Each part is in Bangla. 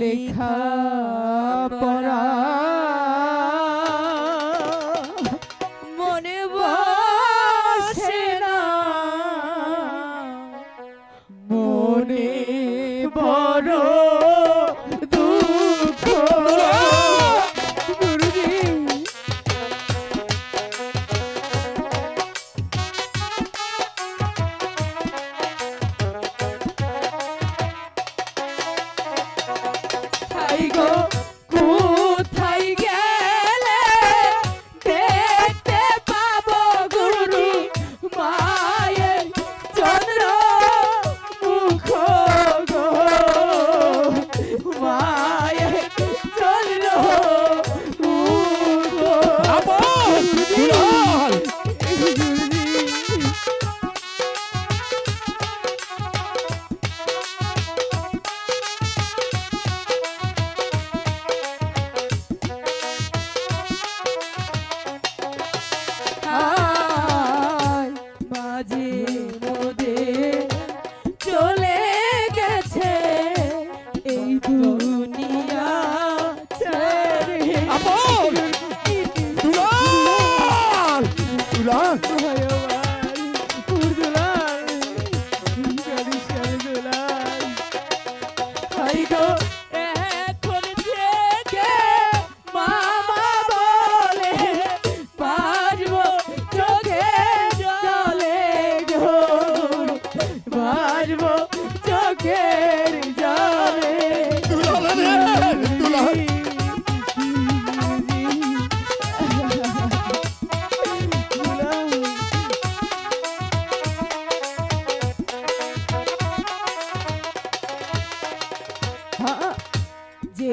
লেখা পড়া মনে বসে না। মনে বড় দুলাল হাই গো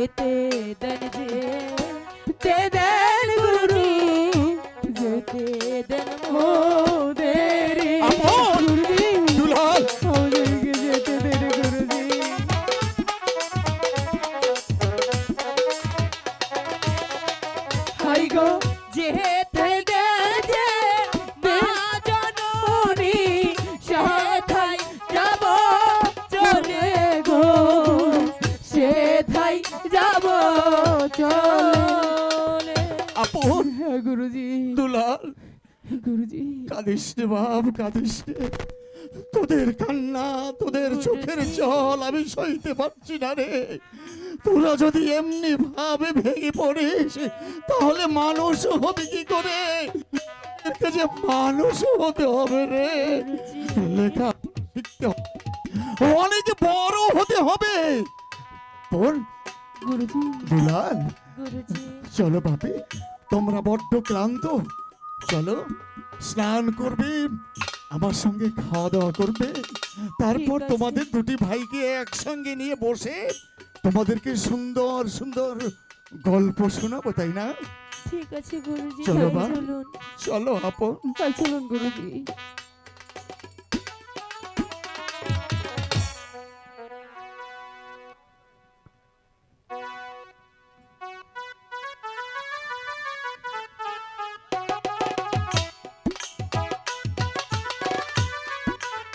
যেতে দেন যে গুরু যেতে দেন মোদের। আপন! দুলাল! আমাদেরকে যেতে দেন গুরুজি। হাই গো যেতে চলে। আপন। হ্যাঁ গুরুজি। দুলাল। গুরুজি। কাঁদিস রে বাপ কাঁদিস রে। তোদের কান্না তোদের চোখের জল আমি সইতে পারছি না রে। তোরা যদি এমনি ভাবে ভেঙে পড়িস তাহলে মানুষ হবে কি করে? যে মানুষ হতে হবে রে। লেখা শিখতে হবে। অনেক বড় হতে হবে। বোন গুরুজি। দুলাল গুরুজি। চলো বাপে তোমরা বড্ড ক্লান্ত। চলো স্নান করবে আমার সঙ্গে খাওয়া দাওয়া করবে। তারপর তোমাদের দুটি ভাইকে একসঙ্গে নিয়ে বসে তোমাদেরকে সুন্দর সুন্দর গল্প শোনাবো তাই না? ঠিক আছে গুরুজি চলো চলো আপন। চলুন গুরুজি।